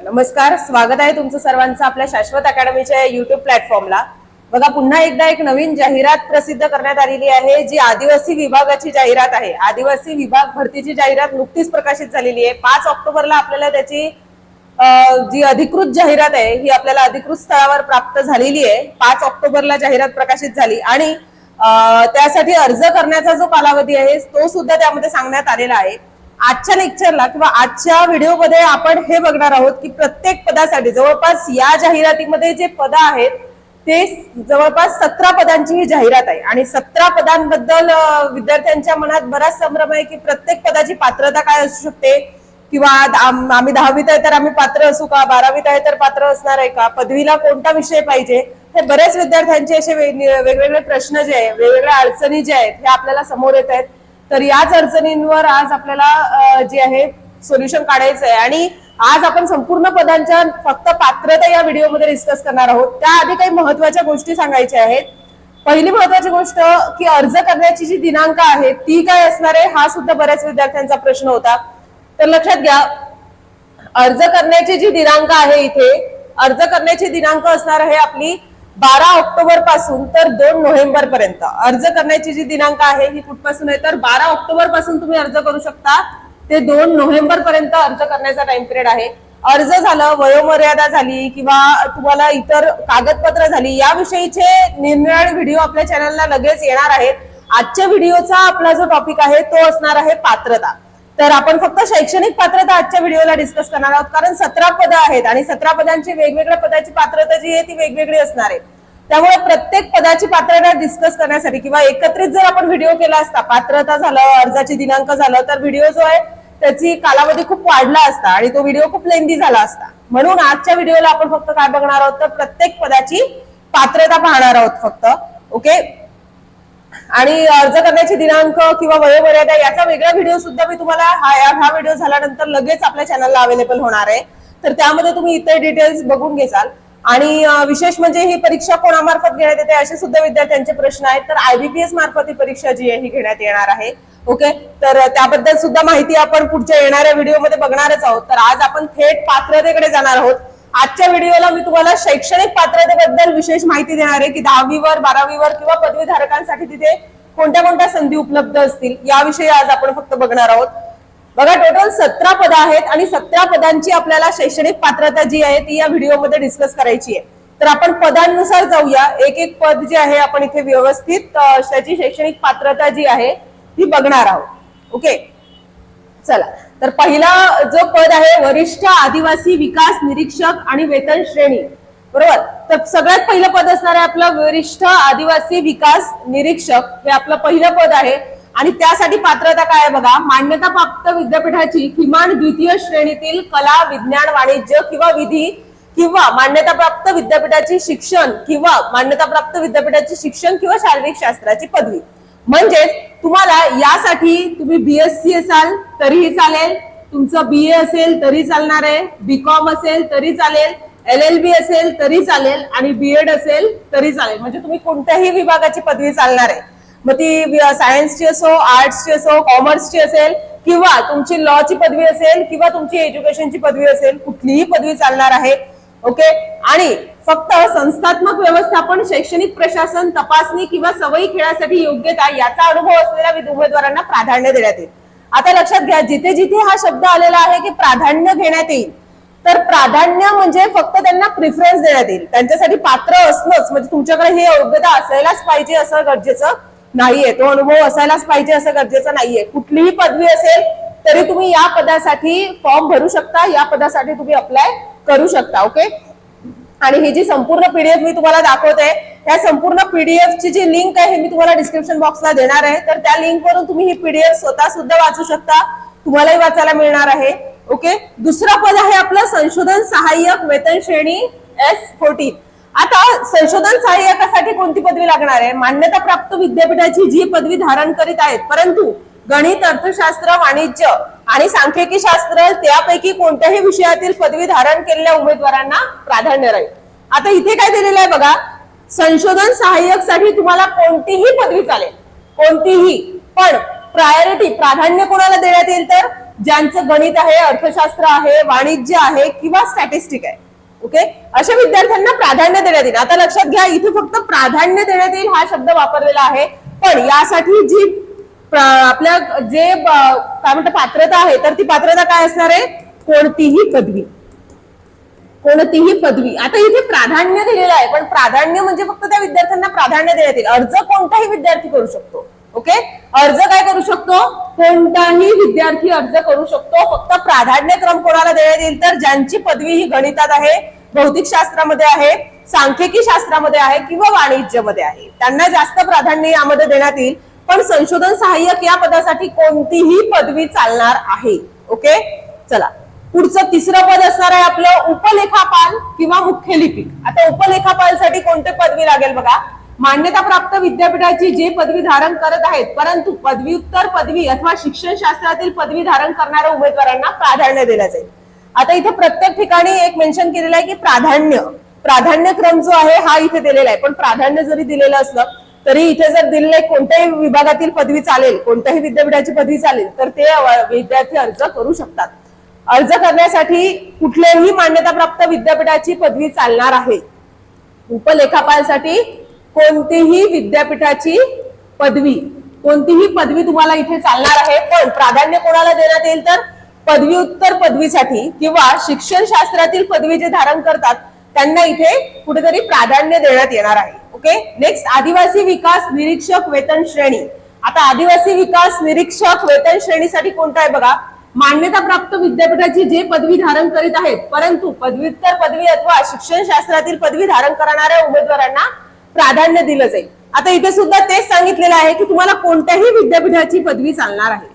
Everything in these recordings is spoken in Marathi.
नमस्कार स्वागत आहे तुमचं सर्वांचं आपल्या शाश्वत अकॅडमीच्या युट्यूब प्लॅटफॉर्मला बघा पुन्हा एकदा एक नवीन जाहिरात प्रसिद्ध करण्यात आलेली आहे जी आदिवासी विभागाची जाहिरात आहे. आदिवासी विभाग भरतीची जाहिरात नुकतीच प्रकाशित झालेली आहे. पाच ऑक्टोबरला आपल्याला त्याची जी अधिकृत जाहिरात आहे ही आपल्याला अधिकृत स्थळावर प्राप्त झालेली आहे. पाच ऑक्टोबरला जाहिरात प्रकाशित झाली आणि त्यासाठी अर्ज करण्याचा जो कालावधी आहे तो सुद्धा त्यामध्ये सांगण्यात आलेला आहे. आजच्या लेक्चरला किंवा आजच्या व्हिडिओमध्ये आपण हे बघणार आहोत की प्रत्येक पदासाठी जवळपास या जाहिरातीमध्ये जे पद आहेत ते जवळपास सतरा पदांची ही जाहिरात आहे. आणि सतरा पदांबद्दल विद्यार्थ्यांच्या मनात बराच संभ्रम आहे की प्रत्येक पदाची पात्रता काय असू शकते? किंवा आम्ही दहावीत आहे तर आम्ही पात्र असू का? बारावीत आहे तर पात्र असणार आहे का? पदवीला कोणता विषय पाहिजे? हे बरेच विद्यार्थ्यांचे असे वेगवेगळे प्रश्न जे आहे वेगवेगळ्या अडचणी जे आहेत हे आपल्याला समोर येत आहेत. तर याच अडचणींवर आज आपल्याला जे आहे सोल्युशन काढायचं आहे आणि आज आपण संपूर्ण पदांच्या फक्त पात्रता या व्हिडिओमध्ये डिस्कस करणार आहोत. त्याआधी काही महत्त्वाच्या गोष्टी सांगायच्या आहेत. पहिली महत्वाची गोष्ट की अर्ज करण्याची जी दिनांक आहे ती काय असणार आहे हा सुद्धा बऱ्याच विद्यार्थ्यांचा प्रश्न होता. तर लक्षात घ्या अर्ज करण्याची जी दिनांक आहे इथे अर्ज करण्याची दिनांक असणार आहे आपली बारा ऑक्टोबरपासून तर दोन नोव्हेंबर पर्यंत. अर्ज करण्याची जी दिनांक आहे ही कुठपासून आहे? तर बारा ऑक्टोबरपासून तुम्ही अर्ज करू शकता. ते दोन नोव्हेंबर पर्यंत अर्ज करण्याचा टाइम पिरियड आहे. अर्ज झालं वयोमर्यादा झाली किंवा तुम्हाला इतर कागदपत्र झाली याविषयीचे निरनिराळे व्हिडिओ आपल्या चॅनलला लगेच येणार आहेत. आजच्या व्हिडिओचा आपला जो टॉपिक आहे तो असणार आहे पात्रता. तर आपण फक्त शैक्षणिक पात्रता आजच्या व्हिडिओला डिस्कस करणार आहोत. कारण सतरा पदं आहेत आणि सतरा पदांची वेगवेगळ्या पदाची पात्रता जी आहे ती वेगवेगळी असणार आहे. त्यामुळे प्रत्येक पदाची पात्रता डिस्कस करण्यासाठी किंवा एकत्रित जर आपण व्हिडिओ केला असता पात्रता झालं अर्जाची दिनांक झालं तर व्हिडिओ जो आहे त्याची कालावधी खूप वाढला असता आणि तो व्हिडिओ खूप लेंदी झाला असता. म्हणून आजच्या व्हिडिओला आपण फक्त काय बघणार आहोत? तर प्रत्येक पदाची पात्रता पाहणार आहोत फक्त. ओके आणि अर्ज करण्याचे दिनांक किंवा वयोमर्यादा याचा वेगळा व्हिडिओ सुद्धा मी तुम्हाला हा या- हा व्हिडिओ झाल्यानंतर लगेच आपल्या चॅनलला अवेलेबल होणार आहे. तर त्यामध्ये तुम्ही इतर डिटेल्स बघून घेसाल. आणि विशेष म्हणजे ही परीक्षा कोणामार्फत घेण्यात येते असे सुद्धा विद्यार्थ्यांचे प्रश्न आहेत. तर आयबीपीएस मार्फत ही परीक्षा जी आहे ही घेण्यात येणार आहे. ओके तर त्याबद्दल सुद्धा माहिती आपण पुढच्या येणाऱ्या व्हिडिओमध्ये बघणारच आहोत. तर आज आपण थेट पात्रतेकडे जाणार आहोत. आजच्या व्हिडिओला मी तुम्हाला शैक्षणिक पात्रतेबद्दल विशेष माहिती देणार आहे की दहावीवर बारावीवर किंवा पदवीधारकांसाठी तिथे कोणत्या कोणत्या संधी उपलब्ध असतील याविषयी आज आपण फक्त बघणार आहोत. बघा टोटल सतरा पद आहेत आणि सतरा पदांची आपल्याला शैक्षणिक पात्रता जी आहे ती या व्हिडिओमध्ये डिस्कस करायची आहे. तर आपण पदांनुसार जाऊया. एक एक पद जे आहे आपण इथे व्यवस्थित त्याची शैक्षणिक पात्रता जी आहे ती बघणार आहोत. ओके? चला. तर पहिला जो पद आहे वरिष्ठ आदिवासी विकास निरीक्षक आणि वेतन श्रेणी. बरोबर? तर सगळ्यात पहिलं पद असणार आहे आपलं वरिष्ठ आदिवासी विकास निरीक्षक. हे आपलं पहिलं पद आहे. आणि त्यासाठी पात्रता काय आहे बघा? मान्यता प्राप्त विद्यापीठाची किमान द्वितीय श्रेणीतील कला विज्ञान वाणिज्य किंवा विधी किंवा मान्यताप्राप्त विद्यापीठाची शिक्षण किंवा मान्यताप्राप्त विद्यापीठाची शिक्षण किंवा शारीरिक शास्त्राची पदवी. म्हणजेच तुम्हाला यासाठी तुम्ही बीएससी असाल तरीही चालेल. तुमचं बी ए असेल तरी चालणार आहे. बी कॉम असेल तरी चालेल. एल एल बी असेल तरी चालेल. आणि बी एड असेल तरी चालेल. म्हणजे तुम्ही कोणत्याही विभागाची पदवी चालणार आहे. मग ती सायन्सची असो आर्ट्सची असो कॉमर्सची असेल किंवा तुमची लॉची पदवी असेल किंवा तुमची एज्युकेशनची पदवी असेल कुठलीही पदवी चालणार आहे. ओके? आणि फक्त संस्थात्मक व्यवस्थापन शैक्षणिक प्रशासन तपासणी किंवा सवयी खेळासाठी योग्यता याचा अनुभव असलेल्या उमेदवारांना प्राधान्य देण्यात येईल. आता लक्षात घ्या जिथे जिथे हा शब्द आलेला आहे की प्राधान्य घेण्यात येईल तर प्राधान्य म्हणजे फक्त त्यांना प्रिफरन्स देण्यात येईल. त्यांच्यासाठी पात्र असणंच म्हणजे तुमच्याकडे ही योग्यता असायलाच पाहिजे असं गरजेचं नाहीये. तो अनुभव असायलाच पाहिजे असं गरजेचं नाहीये. कुठलीही पदवी असेल तरी तुम्ही या पदासाठी फॉर्म भरू शकता. या पदासाठी तुम्ही अप्लाय करू शकता ओके आणि ही जी संपूर्ण पीडीएफ मी तुम्हाला दाखवते या संपूर्ण पीडीएफ ची जी लिंक आहे मी तुम्हाला डिस्क्रिप्शन बॉक्सला देणार आहे. तर त्या लिंक वरून तुम्ही ही पीडीएफ स्वतः सुद्धा वाचू शकता. तुम्हालाही वाचायला मिळणार आहे ओके दुसरा पद आहे आपलं संशोधन सहाय्यक वेतन श्रेणी एस फोर्टीन आता संशोधन सहाय्यकासाठी कोणती पदवी लागणार आहे? मान्यता प्राप्त विद्यापीठाची जी पदवी धारण करीत आहेत परंतु गणित अर्थशास्त्र वाणिज्य आणि सांख्यिकी शास्त्र त्यापैकी कोणत्याही विषयातील पदवी धारण केलेल्या उमेदवारांना प्राधान्य राहील. आता इथे काय दिलेलं आहे बघा संशोधन सहाय्यकसाठी तुम्हाला कोणतीही पदवी चालेल कोणतीही. पण प्रायोरिटी प्राधान्य कोणाला देण्यात येईल तर? ज्यांचं गणित आहे अर्थशास्त्र आहे वाणिज्य आहे किंवा स्टॅटिस्टिक आहे. ओके अशा विद्यार्थ्यांना प्राधान्य देण्यात येईल. आता लक्षात घ्या इथे फक्त प्राधान्य देण्यात येईल हा शब्द वापरलेला आहे. पण यासाठी जी आपल्या जे काय म्हणतात पात्रता आहे तर ती पात्रता काय असणार आहे? कोणतीही पदवी. कोणतीही पदवी. आता इथे प्राधान्य दिलेलं आहे पण प्राधान्य म्हणजे फक्त त्या विद्यार्थ्यांना प्राधान्य देण्यात येईल. अर्ज कोणताही विद्यार्थी करू शकतो. ओके? अर्ज काय करू शकतो? कोणताही विद्यार्थी अर्ज करू शकतो. फक्त प्राधान्यक्रम कोणाला देण्यात येईल तर ज्यांची पदवी ही गणितात आहे भौतिक शास्त्रामध्ये आहे सांख्यिकी शास्त्रामध्ये आहे किंवा वाणिज्यमध्ये आहे. त्यांना जास्त प्राधान्य यामध्ये देण्यात येईल. पण संशोधन सहाय्यक या पदासाठी कोणतीही पदवी चालणार आहे. ओके चला. पुढचं तिसरं पद असणार आहे आपलं उपलेखापाल किंवा मुख्य लिपिक आता उपलेखापालसाठी कोणते पदवी लागेल बघा? मान्यता प्राप्त विद्यापीठाची जे पदवी धारण करत आहेत परंतु पदव्युत्तर पदवी अथवा शिक्षण शास्त्रातील पदवी धारण करणाऱ्या उमेदवारांना प्राधान्य दिलं जाईल. आता इथे प्रत्येक ठिकाणी एक मेन्शन केलेलं आहे की प्राधान्य. प्राधान्यक्रम जो आहे हा इथे दिलेला आहे. पण प्राधान्य जरी दिलेलं असलं तरी इथे जर दिलेले कोणत्याही विभागातील पदवी चालेल कोणत्याही विद्यापीठाची पदवी चालेल तर ते विद्यार्थी अर्ज करू शकतात. अर्ज करण्यासाठी कुठल्याही मान्यताप्राप्त विद्यापीठाची पदवी चालणार आहे. उपलेखापालसाठी कोणतीही विद्यापीठाची पदवी कोणतीही पदवी तुम्हाला इथे चालणार आहे पण प्राधान्य कोणाला देण्यात येईल तर पदव्युत्तर पदवीसाठी किंवा शिक्षण शास्त्रातील पदवी जे धारण करतात त्यांना इथे कुठेतरी प्राधान्य देण्यात येणार आहे. ओके नेक्स्ट आदिवासी विकास निरीक्षक वेतन श्रेणी. आता आदिवासी विकास निरीक्षक वेतन श्रेणीसाठी कोणता आहे बघा? मान्यता प्राप्त विद्यापीठाची जे पदवी धारण करीत आहेत परंतु पदव्युत्तर पदवी अथवा शिक्षण शास्त्रातील पदवी धारण करणाऱ्या उमेदवारांना प्राधान्य दिलं जाईल. आता इथे सुद्धा तेच सांगितलेलं आहे की तुम्हाला कोणत्याही विद्यापीठाची पदवी चालणार आहे.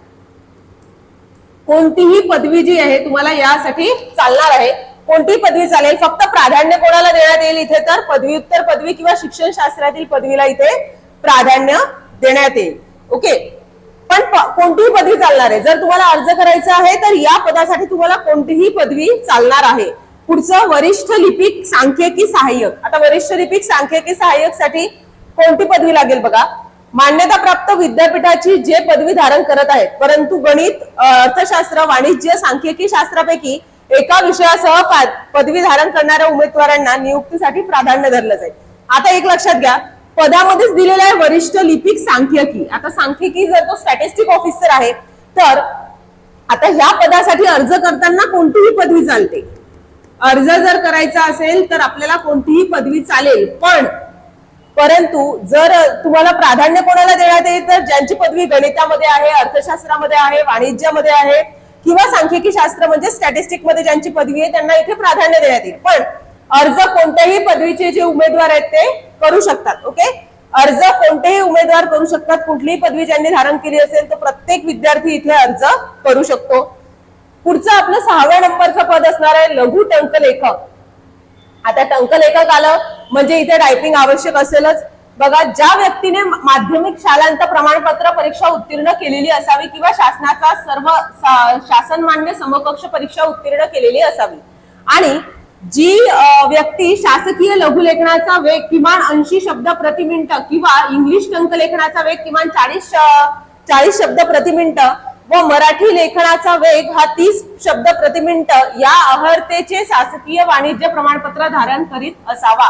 कोणतीही पदवी जी आहे तुम्हाला यासाठी चालणार आहे. कोणती पदवी चालेल. फक्त प्राधान्य कोणाला देण्यात येईल इथे तर पदव्युत्तर पदवी किंवा शिक्षण शास्त्रातील पदवीला इथे प्राधान्य देण्यात येईल. ओके पण कोणतीही पदवी चालणार आहे. जर तुम्हाला अर्ज करायचा आहे तर या पदासाठी तुम्हाला कोणतीही पदवी चालणार आहे. पुढचं वरिष्ठ लिपिक सांख्यिकी सहाय्यक. आता वरिष्ठ लिपिक सांख्यिकी सहाय्यकसाठी कोणती पदवी लागेल बघा? मान्यता प्राप्त विद्यापीठाची जे पदवी धारण करत आहेत परंतु गणित अर्थशास्त्र वाणिज्य सांख्यिकी शास्त्रापैकी एका विषयासह पा- पदवी धारण करणाऱ्या उमेदवारांना नियुक्तीसाठी प्राधान्य धरलं जाईल. आता एक लक्षात घ्या पदामध्येच दिलेलं आहे वरिष्ठ लिपिक सांख्यिकी आता सांख्यिकी जर तो स्टॅटिस्टिक ऑफिसर आहे तर आता ह्या पदासाठी अर्ज करताना कोणतीही पदवी चालते. अर्ज जर करायचा असेल तर आपल्याला कोणतीही पदवी चालेल पण परंतु जर तुम्हाला प्राधान्य कोणाला देण्यात येईल तर ज्यांची पदवी गणितामध्ये आहे अर्थशास्त्रामध्ये आहे वाणिज्यामध्ये आहे किंवा सांख्यिकी शास्त्र म्हणजे स्टॅटिस्टिकमध्ये ज्यांची पदवी आहे त्यांना इथे प्राधान्य देण्यात येईल. पण अर्ज कोणत्याही पदवीचे जे उमेदवार आहेत ते करू शकतात ओके अर्ज कोणतेही उमेदवार करू शकतात. कुठलीही पदवी ज्यांनी धारण केली असेल तर प्रत्येक विद्यार्थी इथे अर्ज करू शकतो. पुढचं आपलं सहाव्या नंबरचं पद असणार आहे लघु टंकलेखक. आता टंकलेखक आलं म्हणजे इथे टायपिंग आवश्यक असेलच. बघा ज्या व्यक्तीने माध्यमिक शालांत प्रमाणपत्र परीक्षा उत्तीर्ण केलेली असावी किंवा शासनाचा सर्व शासन मान्य समकक्ष परीक्षा उत्तीर्ण केलेली असावी. आणि जी व्यक्ती शासकीय लघुलेखनाचा वेग किमान ऐंशी शब्द प्रति मिनिट किंवा इंग्लिश टंकलेखनाचा वेग किमान चाळीस चाळीस शब्द प्रति मिनिट व मराठी लेखनाचा वेग हा तीस शब्द प्रति मिनिट या अहर्तेचे शासकीय वाणिज्य प्रमाणपत्र धारण करीत असावा.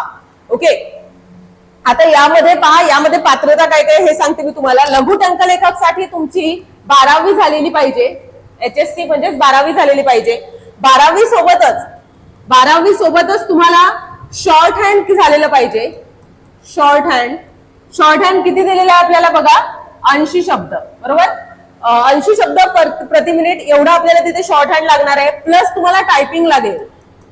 ओके? आता यामध्ये पहा यामध्ये पात्रता काय काय हे सांगते मी तुम्हाला. लघु टंकलेखकसाठी तुमची बारावी झालेली पाहिजे. एच एस सी म्हणजेच बारावी झालेली पाहिजे. बारावी सोबतच बारावी सोबतच तुम्हाला शॉर्ट हँड झालेलं पाहिजे. शॉर्ट हँड शॉर्ट हँड किती दिलेला आहे आपल्याला बघा? ऐंशी शब्द. बरोबर? ऐंशी शब्द प्रति मिनिट एवढा आपल्याला तिथे शॉर्ट हँड लागणार आहे. प्लस तुम्हाला टायपिंग लागेल.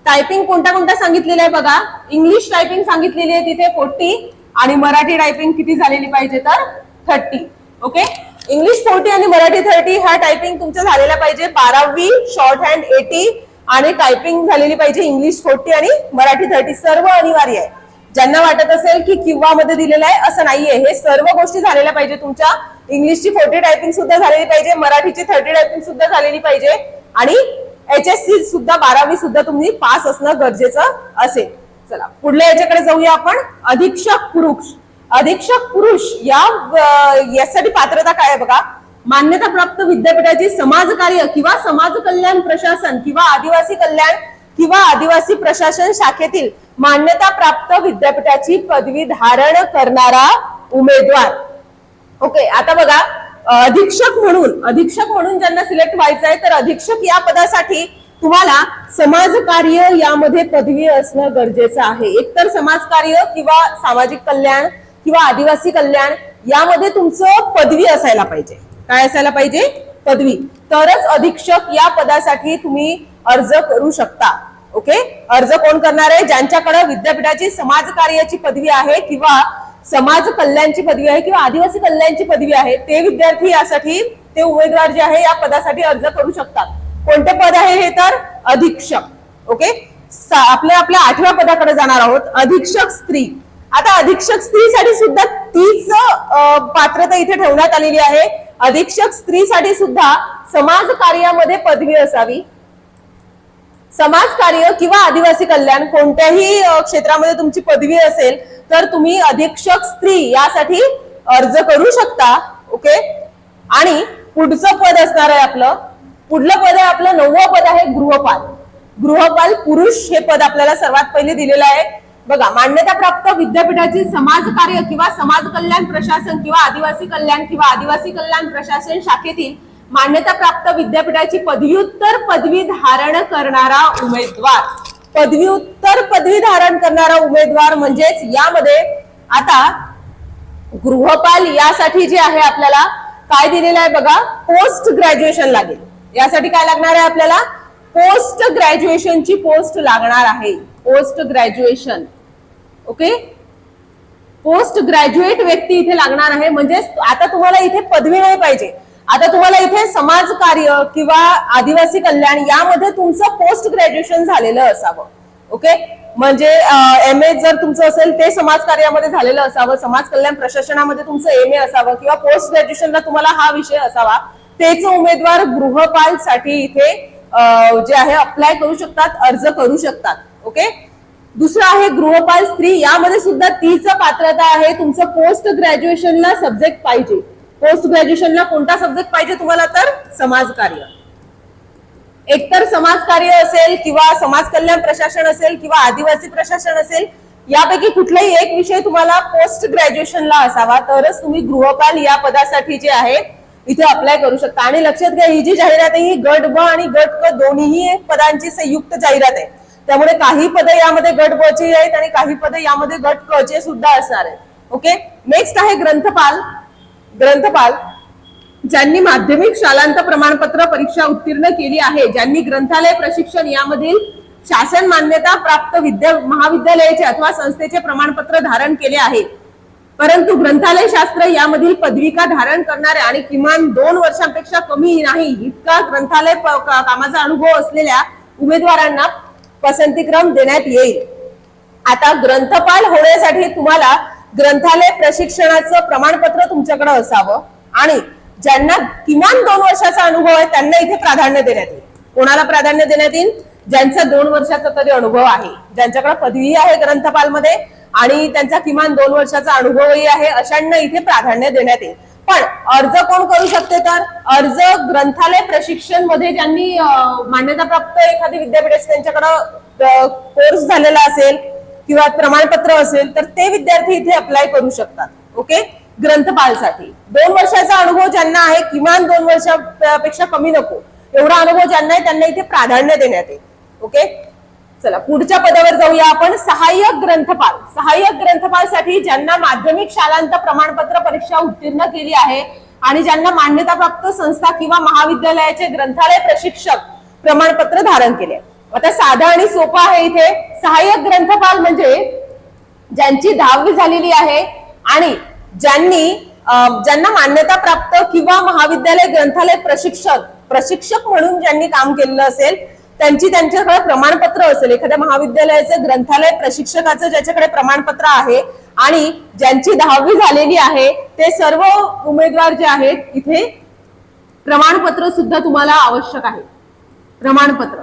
टायपिंग कोणत्या कोणत्या सांगितलेलं आहे बघा? इंग्लिश टायपिंग सांगितलेली आहे तिथे फोर्टी आणि मराठी टायपिंग किती झालेली पाहिजे तर थर्टी ओके इंग्लिश फोर्टी आणि मराठी थर्टी ह्या टायपिंग तुमच्या झालेल्या पाहिजे. बारावी शॉर्ट हँड एटी आणि टायपिंग झालेली पाहिजे इंग्लिश फोर्टी आणि मराठी थर्टी सर्व अनिवार्य आहे. ज्यांना वाटत असेल की किंवा मध्ये दिलेलं आहे असं नाहीये. हे सर्व गोष्टी झालेल्या पाहिजे तुमच्या. इंग्लिशची फोर्टी टायपिंग सुद्धा झालेली पाहिजे. मराठीची थर्टी टायपिंग सुद्धा झालेली पाहिजे. आणि एच एस सी सुद्धा बारावी सुद्धा तुम्ही पास असणं गरजेचं असेल. चला पुढल्या याच्याकडे जाऊया आपण. अधीक्षक पुरुष. अधीक्षक पुरुष या यासाठी पात्रता काय आहे बघा? मान्यताप्राप्त विद्यापीठाची समाजकार्य किंवा समाज कल्याण प्रशासन किंवा आदिवासी कल्याण किंवा आदिवासी प्रशासन शाखेतील मान्यता प्राप्त विद्यापीठाची पदवी धारण करणारा उमेदवार. ओके आता बघा अधीक्षक म्हणून अधीक्षक म्हणून ज्यांना सिलेक्ट व्हायचं आहे तर अधीक्षक या पदासाठी तुम्हाला समाजकार्य यामध्ये पदवी असणं गरजेचं आहे. एकतर समाजकार्य किंवा सामाजिक कल्याण किंवा आदिवासी कल्याण यामध्ये तुमचं पदवी असायला पाहिजे. काय असायला पाहिजे? पदवी. तरच अधीक्षक या पदासाठी तुम्ही अर्ज करू शकता. ओके? अर्ज कोण करणार आहे? ज्यांच्याकडे विद्यापीठाची समाजकार्याची पदवी आहे किंवा समाज कल्याणची पदवी आहे किंवा आदिवासी कल्याणची पदवी आहे ते विद्यार्थी यासाठी ते उमेदवार जे आहे या पदासाठी अर्ज करू शकतात. कोणते पद आहे हे तर अधीक्षक. ओके आपले आपल्या आपल्या आठव्या पदाकडे जाणार आहोत. अधीक्षक स्त्री. आता अधीक्षक स्त्रीसाठी सुद्धा तीच पात्रता इथे ठेवण्यात आलेली आहे. अधीक्षक स्त्रीसाठी सुद्धा समाज कार्यामध्ये पदवी असावी. समाज कार्य किंवा आदिवासी कल्याण कोणत्याही क्षेत्रामध्ये तुमची पदवी असेल तर तुम्ही अधीक्षक स्त्री यासाठी अर्ज करू शकता. ओके आणि पुढचं पद असणार आहे आपलं पुढलं पद आहे आपलं नववं पद आहे गृहपाल. गृहपाल पुरुष हे पद आपल्याला सर्वात पहिले दिलेलं आहे. बघा मान्यता प्राप्त विद्यापीठाची समाज कार्य किंवा समाज कल्याण प्रशासन किंवा आदिवासी कल्याण किंवा आदिवासी कल्याण प्रशासन शाखेतील मान्यता प्राप्त विद्यापीठाची पदव्युत्तर पदवी धारण करणारा उमेदवार. पदव्युत्तर पदवी धारण करणारा उमेदवार म्हणजेच यामध्ये आता गृहपाल यासाठी जे आहे आपल्याला काय दिलेलं आहे बघा पोस्ट ग्रॅज्युएशन लागेल. यासाठी काय लागणार आहे आपल्याला? पोस्ट ग्रॅज्युएशनची पोस्ट लागणार आहे. Post graduation okay post graduate व्यक्ती इथे लागणार आहे. म्हणजे आता तुम्हाला इथे पदवी नाही पाहिजे. आता तुम्हाला इथे समाज कार्य किंवा आदिवासी कल्याण यामध्ये तुमचं पोस्ट ग्रॅज्युएशन झालेलं असावं. ओके म्हणजे एम ए जर तुमचं असेल ते समाज कार्यामध्ये झालेलं असावं. समाज कल्याण प्रशासनामध्ये तुमचं एम ए असावं. किंवा पोस्ट ग्रॅज्युएशनला तुम्हाला हा विषय असावा. तेच उमेदवार गृहपाल साठी इथे जे आहे अप्लाय करू शकतात अर्ज करू शकतात ओके? दुसरं आहे गृहपाल स्त्री यामध्ये सुद्धा तीच पात्रता आहे. तुमचं पोस्ट ग्रॅज्युएशनला सब्जेक्ट पाहिजे. पोस्ट ग्रॅज्युएशनला कोणता सब्जेक्ट पाहिजे तुम्हाला तर? समाजकार्य एकतर समाजकार्य असेल किंवा समाज कल्याण प्रशासन असेल किंवा आदिवासी प्रशासन असेल यापैकी कुठलाही एक विषय तुम्हाला पोस्ट ग्रॅज्युएशनला असावा. तरच तुम्ही गृहपाल या पदासाठी जे आहे इथे अप्लाय करू शकता. आणि लक्षात घ्या ही जी जाहिरात आहे ही गट ब आणि गट क दोन्ही पदांची संयुक्त जाहिरात आहे. त्यामुळे काही पदं यामध्ये गट ब ची आहेत आणि काही पदं यामध्ये गट क चे सुद्धा असणार आहेत. ओके नेक्स्ट आहे ग्रंथपाल. ग्रंथपाल ज्यांनी माध्यमिक शालांत प्रमाणपत्र परीक्षा उत्तीर्ण केली आहे ज्यांनी ग्रंथालय प्रशिक्षण यामधील शासन मान्यता प्राप्त विद्या महाविद्यालयाचे अथवा संस्थेचे प्रमाणपत्र धारण केले आहे. परंतु ग्रंथालय शास्त्र यामधील पदविका धारण करणाऱ्या आणि किमान दोन वर्षांपेक्षा कमी नाही इतका ग्रंथालय कामाचा अनुभव असलेल्या उमेदवारांना पसंतीक्रम देण्यात येईल. आता ग्रंथपाल होण्यासाठी तुम्हाला ग्रंथालय प्रशिक्षणाचं प्रमाणपत्र तुमच्याकडे असावं आणि ज्यांना किमान दोन वर्षाचा अनुभव आहे त्यांना इथे प्राधान्य देण्यात येईल. कोणाला प्राधान्य देण्यात येईल? ज्यांचा दोन वर्षाचा तरी अनुभव आहे. ज्यांच्याकडे पदवी आहे ग्रंथपालमध्ये आणि त्यांचा किमान दोन वर्षाचा अनुभवही आहे. अशांना इथे प्राधान्य देण्यात येईल. पण अर्ज कोण करू शकते तर? अर्ज ग्रंथालय प्रशिक्षणमध्ये ज्यांनी मान्यताप्राप्त एखादी विद्यापीठ असेल त्यांच्याकडं कोर्स झालेला असेल किंवा प्रमाणपत्र असेल तर ते विद्यार्थी इथे अप्लाय करू शकतात. ओके? ग्रंथपालसाठी. दोन वर्षाचा अनुभव ज्यांना आहे किमान दोन वर्षापेक्षा कमी नको. एवढा अनुभव ज्यांना आहे त्यांना इथे प्राधान्य देण्यात येईल. ओके? चला पुढच्या पदावर जाऊया आपण. सहाय्यक ग्रंथपाल. सहाय्यक ग्रंथपालसाठी ज्यांना माध्यमिक शालांत प्रमाणपत्र परीक्षा उत्तीर्ण केली आहे आणि ज्यांना मान्यताप्राप्त संस्था किंवा महाविद्यालयाचे ग्रंथालय प्रशिक्षक प्रमाणपत्र धारण केले. आता साधा आणि सोपा आहे इथे. सहाय्यक ग्रंथपाल म्हणजे ज्यांची दहावी झालेली आहे आणि ज्यांनी ज्यांना मान्यता प्राप्त किंवा महाविद्यालय ग्रंथालय प्रशिक्षक प्रशिक्षक म्हणून ज्यांनी काम केलेलं असेल त्यांची त्यांच्याकडे प्रमाणपत्र असेल. एखाद्या महाविद्यालयाचं ग्रंथालय प्रशिक्षकाचं ज्याच्याकडे प्रमाणपत्र आहे आणि ज्यांची दहावी झालेली आहे ते सर्व उमेदवार जे आहेत इथे प्रमाणपत्र सुद्धा तुम्हाला आवश्यक आहे. प्रमाणपत्र.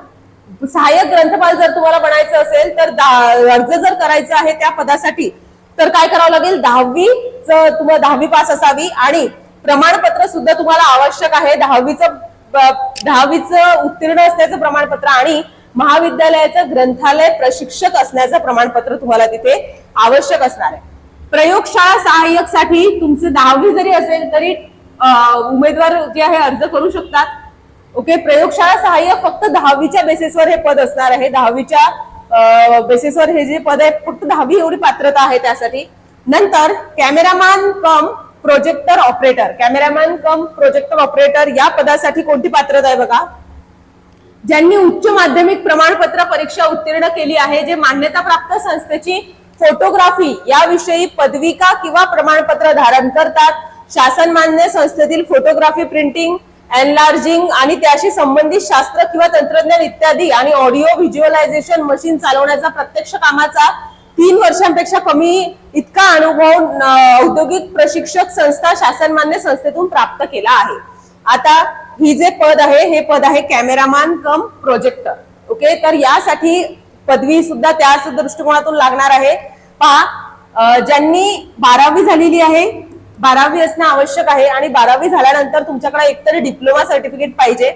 सहाय्यक ग्रंथपाल जर तुम्हाला बनायचं असेल तर अर्ज जर करायचा आहे त्या पदासाठी तर काय करावं लागेल? दहावी तुम्हाला दहावी पास असावी आणि प्रमाणपत्र सुद्धा तुम्हाला आवश्यक आहे. दहावीचं दहावीचं उत्तीर्ण असण्याचं प्रमाणपत्र आणि महाविद्यालयाचं ग्रंथालय प्रशिक्षक असण्याचं प्रमाणपत्र तुम्हाला तिथे आवश्यक असणार आहे. प्रयोगशाळा सहाय्यकसाठी तुमचे दहावी जरी असेल तरी उमेदवार जे आहे अर्ज करू शकतात. ओके? प्रयोगशाळा सहाय्यक फक्त दहावीच्या बेसिसवर हे पद असणार आहे. दहावीच्या बेसिसवर हे जे पद आहे फक्त दहावी एवढी पात्रता आहे त्यासाठी. नंतर cameraman cum projector operator. Cameraman cum projector operator या पदासाठी कोणती पात्रता आहे बघा? ज्यांनी उच्च माध्यमिक प्रमाणपत्र परीक्षा उत्तीर्ण केली आहे जे मान्यताप्राप्त संस्थेची फोटोग्राफी याविषयी पदविका किंवा प्रमाणपत्र धारण करतात. शासन मान्य संस्थेतील फोटोग्राफी प्रिंटिंग एनलार्जिंग आणि त्याशी संबंधित शास्त्र किंवा तंत्रज्ञान इत्यादी आणि ऑडिओ व्हिज्युअलायझेशन मशीन चालवण्याचा प्रत्यक्ष कामाचा तीन वर्षांपेक्षा कमी इतका अनुभव औद्योगिक प्रशिक्षक संस्था शासनमान्य संस्थेतून प्राप्त केला आहे. आता ही जे पद आहे हे पद आहे कॅमेरामॅन कम प्रोजेक्टर. ओके? तर यासाठी पदवी सुद्धा त्याच दृष्टिकोनातून लागणार आहे. पहा ज्यांनी बारावी झालेली आहे बारावी असणं आवश्यक आहे आणि बारावी झाल्यानंतर तुमच्याकडे एकतरी डिप्लोमा सर्टिफिकेट पाहिजे.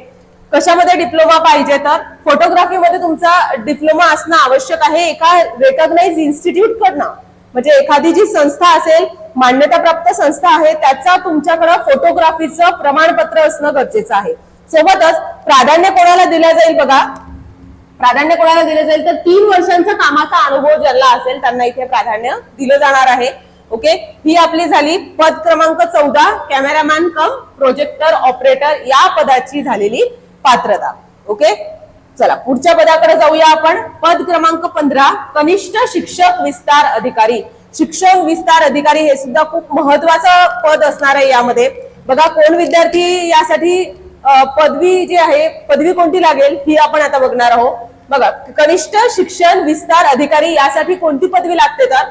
कशामध्ये डिप्लोमा पाहिजे तर? फोटोग्राफीमध्ये तुमचा डिप्लोमा असणं आवश्यक आहे एका रेकॉग्नाइज इन्स्टिट्यूट कडनं. म्हणजे एखादी जी संस्था असेल मान्यताप्राप्त संस्था आहे त्याचा तुमच्याकडे फोटोग्राफीचं प्रमाणपत्र असणं गरजेचं आहे. सोबतच प्राधान्य कोणाला दिलं जाईल बघा? प्राधान्य कोणाला दिलं जाईल तर तीन वर्षांचा कामाचा अनुभव ज्यांना असेल त्यांना इथे प्राधान्य दिलं जाणार आहे. ओके? ही आपली झाली पद क्रमांक चौदा कॅमेरामॅन कम प्रोजेक्टर ऑपरेटर या पदाची झालेली पात्रता. ओके चला पुढच्या पदाकडे जाऊया आपण. पद क्रमांक पंधरा कनिष्ठ शिक्षक विस्तार अधिकारी. शिक्षक विस्तार अधिकारी हे सुद्धा खूप महत्वाचं पद असणार आहे यामध्ये. बघा कोण विद्यार्थी यासाठी पदवी जी आहे पदवी कोणती लागेल ही आपण आता बघणार आहोत. बघा कनिष्ठ शिक्षण विस्तार अधिकारी यासाठी कोणती पदवी लागते तर?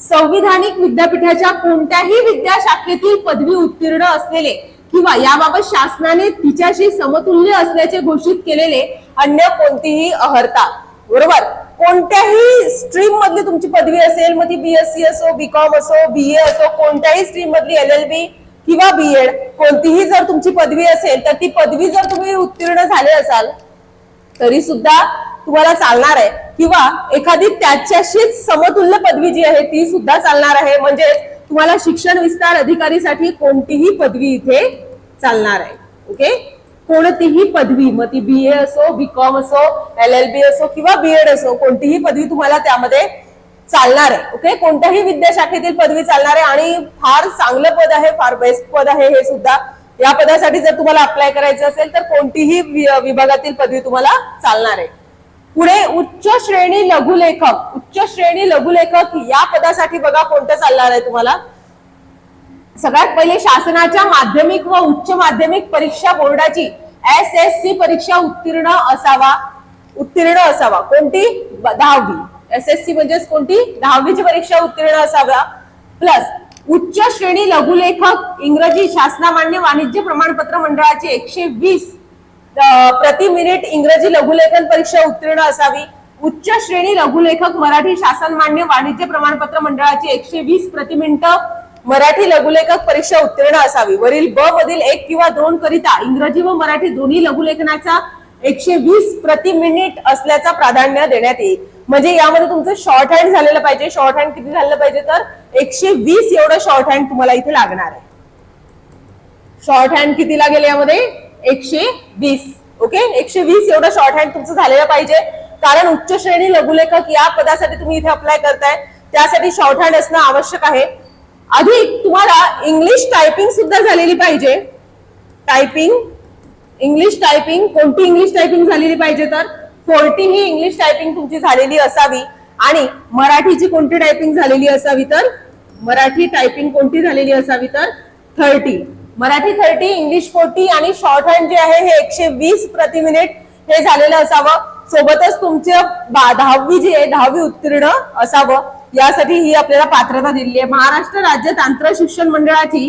संविधानिक विद्यापीठाच्या कोणत्याही विद्याशाखेतील पदवी उत्तीर्ण असलेले किंवा याबाबत शासनाने तिच्याशी समतुल्य असल्याचे घोषित केलेले अन्य कोणतीही अहर्ता. बरोबर? कोणत्याही स्ट्रीम मधली तुमची पदवी असेल मग ती बीएससी असो बीकॉम असो बी ए असो कोणत्याही स्ट्रीम मधली एल एल बी किंवा बी एड कोणतीही जर तुमची पदवी असेल तर ती पदवी जर तुम्ही उत्तीर्ण झाले असाल तरी सुद्धा तुम्हाला चालणार आहे. किंवा एखादी त्याच्याशीच समतुल्य पदवी जी आहे ती सुद्धा चालणार आहे. म्हणजे तुम्हाला शिक्षण विस्तार अधिकारीसाठी कोणतीही पदवी इथे चालणार आहे ओके? कोणतीही पदवी मग ती बी ए असो बी कॉम असो एल एल बी असो किंवा बी एड असो कोणतीही पदवी तुम्हाला त्यामध्ये चालणार आहे ओके? कोणत्याही विद्याशाखेतील पदवी चालणार आहे आणि फार चांगलं पद आहे फार बेस्ट पद आहे हे सुद्धा या पदासाठी जर तुम्हाला अप्लाय करायचं असेल तर कोणतीही विभागातील पदवी तुम्हाला चालणार आहे. पुढे उच्च श्रेणी लघुलेखक उच्च श्रेणी लघुलेखक या पदासाठी बघा कोणतं चालणार आहे तुम्हाला. सगळ्यात पहिले शासनाच्या माध्यमिक व उच्च माध्यमिक परीक्षा बोर्डाची एस एस सी परीक्षा उत्तीर्ण असावा. उत्तीर्ण असावा. कोणती? दहावी. एस एस सी म्हणजेच कोणती? दहावीची परीक्षा उत्तीर्ण असावा प्लस उच्च श्रेणी लघुलेखक इंग्रजी शासनामान्य वाणिज्य प्रमाणपत्र मंडळाचे एकशे वीस प्रति मिनिट इंग्रजी लघुलेखन परीक्षा उत्तीर्ण असावी. उच्च श्रेणी लघुलेखक मराठी शासन मान्य वाणिज्य प्रमाणपत्र मंडळाची एकशे वीस प्रति मिनिट मराठी लघुलेखक परीक्षा उत्तीर्ण असावी. वरील ब मधील एक किंवा दोन करिता इंग्रजी व मराठी दोन्ही लघुलेखनाचा एकशे वीस प्रति मिनिट असल्याचा प्राधान्य देण्यात येईल. म्हणजे यामध्ये तुमचं शॉर्ट हँड झालेलं पाहिजे. शॉर्ट हँड किती झालं पाहिजे तर एकशे वीस एवढं शॉर्ट हँड तुम्हाला इथे लागणार आहे. शॉर्ट हँड किती लागेल यामध्ये? एकशे वीस ओके एकशे वीस एवढं शॉर्ट हँड तुमचं झालेलं पाहिजे. कारण उच्च श्रेणी लघुलेखक या पदासाठी तुम्ही इथे अप्लाय करताय. त्यासाठी शॉर्ट हँड असणं आवश्यक आहे. अधिक तुम्हाला इंग्लिश टायपिंग सुद्धा झालेली पाहिजे. टायपिंग इंग्लिश टायपिंग कोणती इंग्लिश टायपिंग झालेली पाहिजे तर? फोर्टी ही इंग्लिश टायपिंग तुमची झालेली असावी. आणि मराठीची कोणती टायपिंग झालेली असावी तर? मराठी टायपिंग कोणती झालेली असावी तर? Thirty Marathi thirty English forty आणि शॉर्ट हँड जे आहे हे एकशे वीस प्रति मिनिट हे झालेलं असावं. सोबतच तुमचं दहावी जी आहे दहावी उत्तीर्ण असावं. यासाठी ही आपल्याला पात्रता दिलेली आहे. महाराष्ट्र राज्य तांत्रिक शिक्षण मंडळाची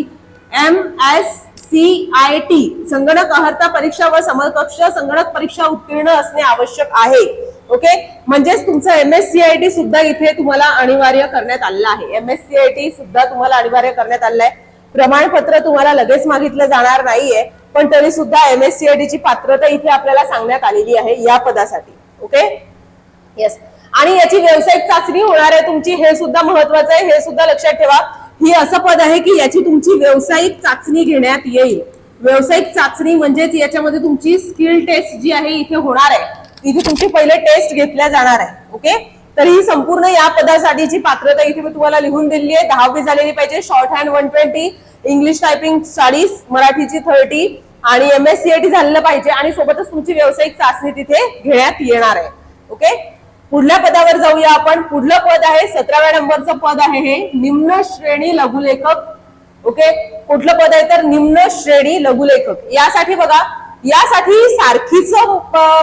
M S C I T संगणक अहर्ता परीक्षा व समकक्ष संगणक परीक्षा उत्तीर्ण असणे आवश्यक आहे. ओके? म्हणजेच तुमचं M S C I T सुद्धा इथे तुम्हाला अनिवार्य करण्यात आलेलं आहे. M S C I T सुद्धा तुम्हाला अनिवार्य करण्यात आलेलं आहे. प्रमाणपत्र तुम्हाला लगेच मागितलं जाणार नाहीये पण तरी सुद्धा एम एस ची पात्रता इथे आपल्याला सांगण्यात आलेली आहे या पदासाठी ओके येस आणि याची व्यावसायिक चाचणी होणार आहे तुमची हे सुद्धा महत्वाचं आहे हे सुद्धा लक्षात ठेवा. ही असं पद आहे की याची तुमची व्यावसायिक चाचणी घेण्यात येईल. व्यावसायिक चाचणी म्हणजेच याच्यामध्ये तुमची स्किल टेस्ट जी आहे इथे होणार आहे. इथे तुमची पहिले टेस्ट घेतल्या जाणार आहे ओके तर ही संपूर्ण या पदासाठीची पात्रता इथे मी तुम्हाला लिहून दिली आहे दहावी झालेली पाहिजे shorthand one twenty English typing चाळीस मराठीची थर्टी आणि एम एस सी झालेलं पाहिजे आणि सोबतच तुमची व्यावसायिक चाचणी तिथे घेण्यात येणार आहे. ओके पुढल्या पदावर जाऊया आपण. पुढलं पद आहे सतराव्या नंबरचं पद आहे हे निम्न श्रेणी लघुलेखक. ओके कुठलं पद आहे तर निम्न श्रेणी लघुलेखक. यासाठी बघा यासाठी सारखीच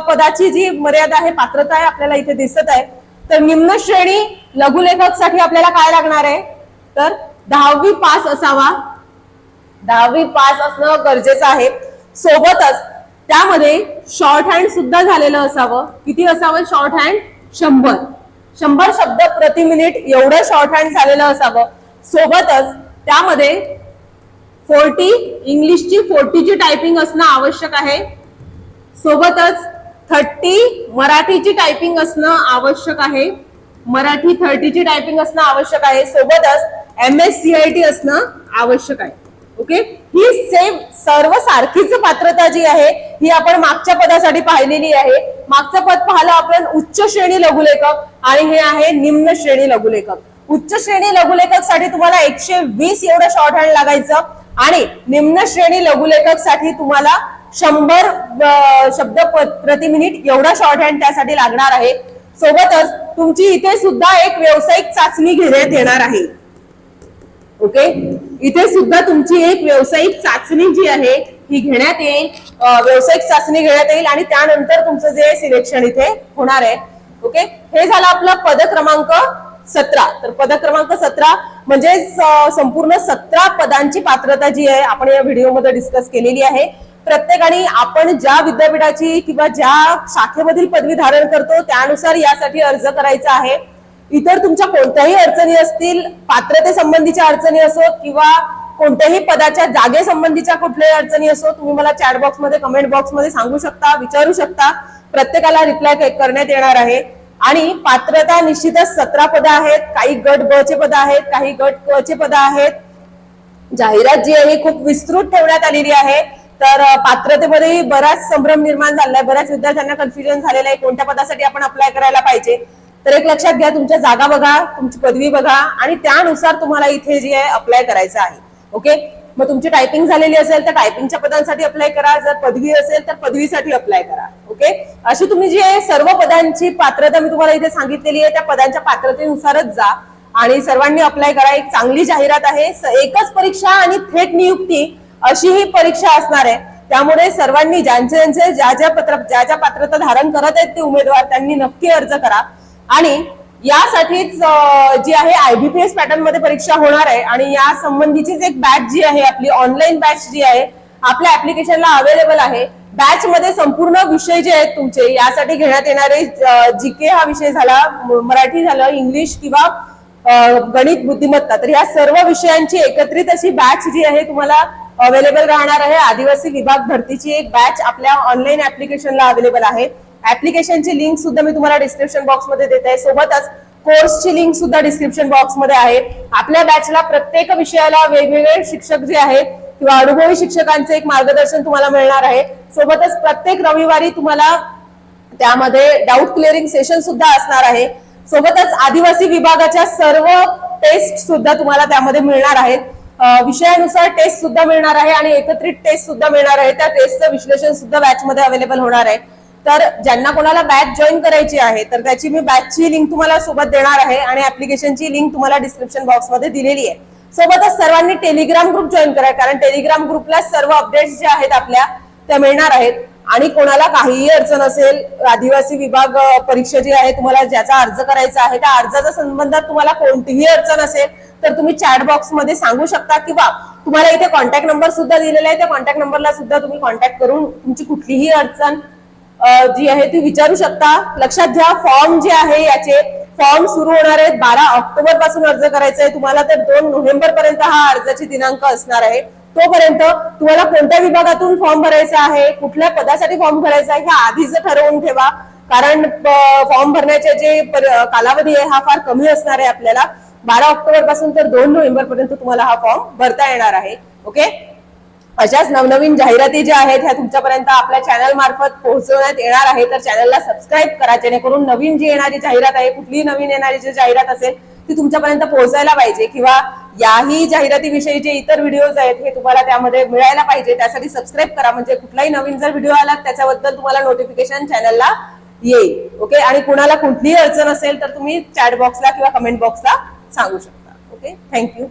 पदाची जी मर्यादा आहे पात्रता आहे आपल्याला इथे दिसत आहे. तर निम्न श्रेणी लघुलेखकसाठी आपल्याला काय लागणार आहे? तर दहावी पास असावा. दहावी पास असणं गरजेचं आहे. सोबतच त्यामध्ये शॉर्ट हँड सुद्धा झालेलं असावं. किती असावं? शॉर्ट हँड शंभर. शंभर शब्द प्रति मिनिट एवढं शॉर्ट हँड झालेलं असावं. सोबतच त्यामध्ये फोर्टी इंग्लिशची फोर्टीची टायपिंग असणं आवश्यक आहे. सोबतच थर्टी मराठीची टायपिंग असणं आवश्यक आहे. मराठी थर्टीची टायपिंग असणं आवश्यक आहे. सोबतच M S C I T असणं आवश्यक आहे. ओके ही सेम सर्व सारखीच पात्रता जी आहे ही आपण मागच्या पदासाठी पाहिलेली आहे. मागचं पद पाहिलं आपण उच्च श्रेणी लघुलेखक आणि हे आहे निम्न श्रेणी लघुलेखक. उच्च श्रेणी लघुलेखकसाठी तुम्हाला एकशे वीस एवढं शॉर्ट हँड लागायचं आणि निम्न श्रेणी लघुलेखकसाठी तुम्हाला शंभर शब्द प्रति मिनिट एवढा शॉर्ट हँड त्यासाठी लागणार आहे. सोबतच तुमची इथे सुद्धा एक व्यावसायिक चाचणी घेण्यात येणार आहे. ओके इथे सुद्धा तुमची एक व्यावसायिक चाचणी जी आहे ही घेण्यात येईल. व्यावसायिक चाचणी घेण्यात येईल आणि त्यानंतर तुमचं जे सिलेक्शन इथे होणार आहे. ओके हे झालं आपलं पद क्रमांक सतरा. तर पद क्रमांक सतरा म्हणजे संपूर्ण सतरा पदांची पात्रता जी आहे आपण या व्हिडिओमध्ये डिस्कस केलेली आहे. प्रत्येकाने आपण ज्या विद्यापीठाची किंवा ज्या शाखेमधील पदवी धारण करतो त्यानुसार यासाठी अर्ज करायचा आहे. इतर तुमच्या कोणत्याही अडचणी असतील पात्रते संबंधीच्या अडचणी असो किंवा कोणत्याही पदाच्या जागे संबंधीच्या कुठल्याही अडचणी असो तुम्ही मला चॅट बॉक्समध्ये कमेंट बॉक्समध्ये सांगू शकता विचारू शकता. प्रत्येकाला रिप्लाय करण्यात येणार आहे. आणि पात्रता निश्चितच सतरा पदं आहेत. काही गट ब चे पदं आहेत काही गट क चे पदं आहेत. जाहिरात जी आहे ही खूप विस्तृत ठेवण्यात आलेली आहे. तर पात्रतेमध्ये पात्रतेमध्येही बराच संभ्रम निर्माण झालाय. बऱ्याच विद्यार्थ्यांना कन्फ्युजन झालेलं आहे. कोणत्या पदासाठी आपण अप्लाय करायला पाहिजे? तर एक लक्षात घ्या तुमच्या जागा बघा तुमची पदवी बघा आणि त्यानुसार तुम्हाला इथे जे आहे अप्लाय करायचं आहे. ओके मग तुमची टायपिंग झालेली असेल तर टायपिंगच्या पदांसाठी अप्लाय करा. जर पदवी असेल तर पदवीसाठी अप्लाय करा. ओके अशी तुम्ही जी आहे सर्व पदांची पात्रता मी तुम्हाला इथे सांगितलेली आहे. त्या पदांच्या पात्रतेनुसारच जा आणि सर्वांनी अप्लाय करा. एक चांगली जाहिरात आहे. एकच परीक्षा आणि थेट नियुक्ती अशी ही परीक्षा असणार आहे. त्यामुळे सर्वांनी ज्यांचे ज्यांचे ज्या ज्या पत्र ज्या ज्या पात्रता धारण करत आहेत ते उमेदवार त्यांनी नक्की अर्ज करा. आणि यासाठीच जी आहे आयबीपीएस पॅटर्नमध्ये परीक्षा होणार आहे आणि या संबंधीचीच एक बॅच जी आहे आपली ऑनलाईन बॅच जी आहे आपल्या ऍप्लिकेशनला अवेलेबल आहे. बॅच मध्ये संपूर्ण विषय जे आहेत तुमचे यासाठी घेण्यात येणारे जीके हा विषय झाला मराठी झालं इंग्लिश किंवा गणित बुद्धिमत्ता तर या सर्व विषयांची एकत्रित अशी बॅच जी आहे तुम्हाला अवेलेबल राहणार आहे. आदिवासी विभाग भरतीची एक बॅच आपल्या ऑनलाईन ऍप्लिकेशनला अवेलेबल आहे. ऍप्लिकेशनची लिंक सुद्धा मी तुम्हाला डिस्क्रिप्शन बॉक्समध्ये देत आहे. सोबतच कोर्सची लिंक सुद्धा डिस्क्रिप्शन बॉक्समध्ये आहे. आपल्या बॅचला प्रत्येक विषयाला वेगवेगळे शिक्षक जे आहेत किंवा अनुभवी शिक्षकांचे एक मार्गदर्शन तुम्हाला मिळणार आहे. सोबतच प्रत्येक रविवारी तुम्हाला त्यामध्ये डाऊट क्लिअरिंग सेशन सुद्धा असणार आहे. सोबतच आदिवासी विभागाच्या सर्व टेस्ट सुद्धा तुम्हाला त्यामध्ये मिळणार आहेत. विषयानुसार टेस्ट सुद्धा मिळणार आहे आणि एकत्रित टेस्ट सुद्धा मिळणार आहे. त्या टेस्टचं विश्लेषण सुद्धा बॅच मध्ये अवेलेबल होणार आहे. तर ज्यांना कोणाला बॅच जॉईन करायची आहे तर त्याची मी बॅचची लिंक तुम्हाला सोबत देणार आहे आणि ऍप्लिकेशनची लिंक तुम्हाला डिस्क्रिप्शन बॉक्समध्ये दिलेली आहे. सोबतच सर्वांनी टेलिग्राम ग्रुप जॉईन करा कारण टेलिग्राम ग्रुपला सर्व अपडेट्स ज्या आहेत आपल्या त्या मिळणार आहेत. आणि कोणाला काहीही अडचण असेल आदिवासी विभाग परीक्षा जी आहे तुम्हाला ज्याचा अर्ज करायचा आहे त्या अर्जाच्या संबंधात तुम्हाला कोणतीही अडचण असेल तर तुम्ही चॅट बॉक्समध्ये सांगू शकता किंवा तुम्हाला इथे कॉन्टॅक्ट नंबर सुद्धा दिलेला आहे त्या कॉन्टॅक्ट नंबरला सुद्धा तुम्ही कॉन्टॅक्ट करून तुमची कुठलीही अडचण जी आहे ती विचारू शकता. लक्षात घ्या फॉर्म जे आहे याचे फॉर्म सुरू होणार आहेत बारा ऑक्टोबरपासून अर्ज करायचा आहे. तुम्हाला तर दोन नोव्हेंबर पर्यंत हा अर्जाची दिनांक असणार आहे. तोपर्यंत तुम्हाला कोणत्या विभागातून फॉर्म भरायचा आहे कुठल्या पदासाठी फॉर्म भरायचा आहे हे आधीच ठरवून ठेवा. कारण फॉर्म भरण्याचे जे कालावधी आहे हा फार कमी असणार आहे आपल्याला. बारा ऑक्टोबरपासून तर दोन नोव्हेंबर पर्यंत तुम्हाला हा फॉर्म भरता येणार आहे. ओके अशाच नवनवीन जाहिराती ज्या आहेत ह्या तुमच्यापर्यंत आपल्या चॅनल मार्फत पोहोचवण्यात येणार आहे तर चॅनलला सबस्क्राईब करा जेणेकरून नवीन जी येणारी जाहिरात आहे कुठलीही नवीन येणारी जी जाहिरात असेल ती तुमच्यापर्यंत पोहोचायला पाहिजे किंवा याही जाहिरातीविषयी जे इतर व्हिडिओज आहेत हे तुम्हाला त्यामध्ये मिळायला पाहिजे. त्यासाठी सबस्क्राईब करा. म्हणजे कुठलाही नवीन जर व्हिडिओ आला त्याच्याबद्दल तुम्हाला नोटिफिकेशन चॅनलला येईल. ओके आणि कुणाला कुठलीही अडचण असेल तर तुम्ही चॅट बॉक्सला किंवा कमेंट बॉक्सला सांगू शकता. Okay thank you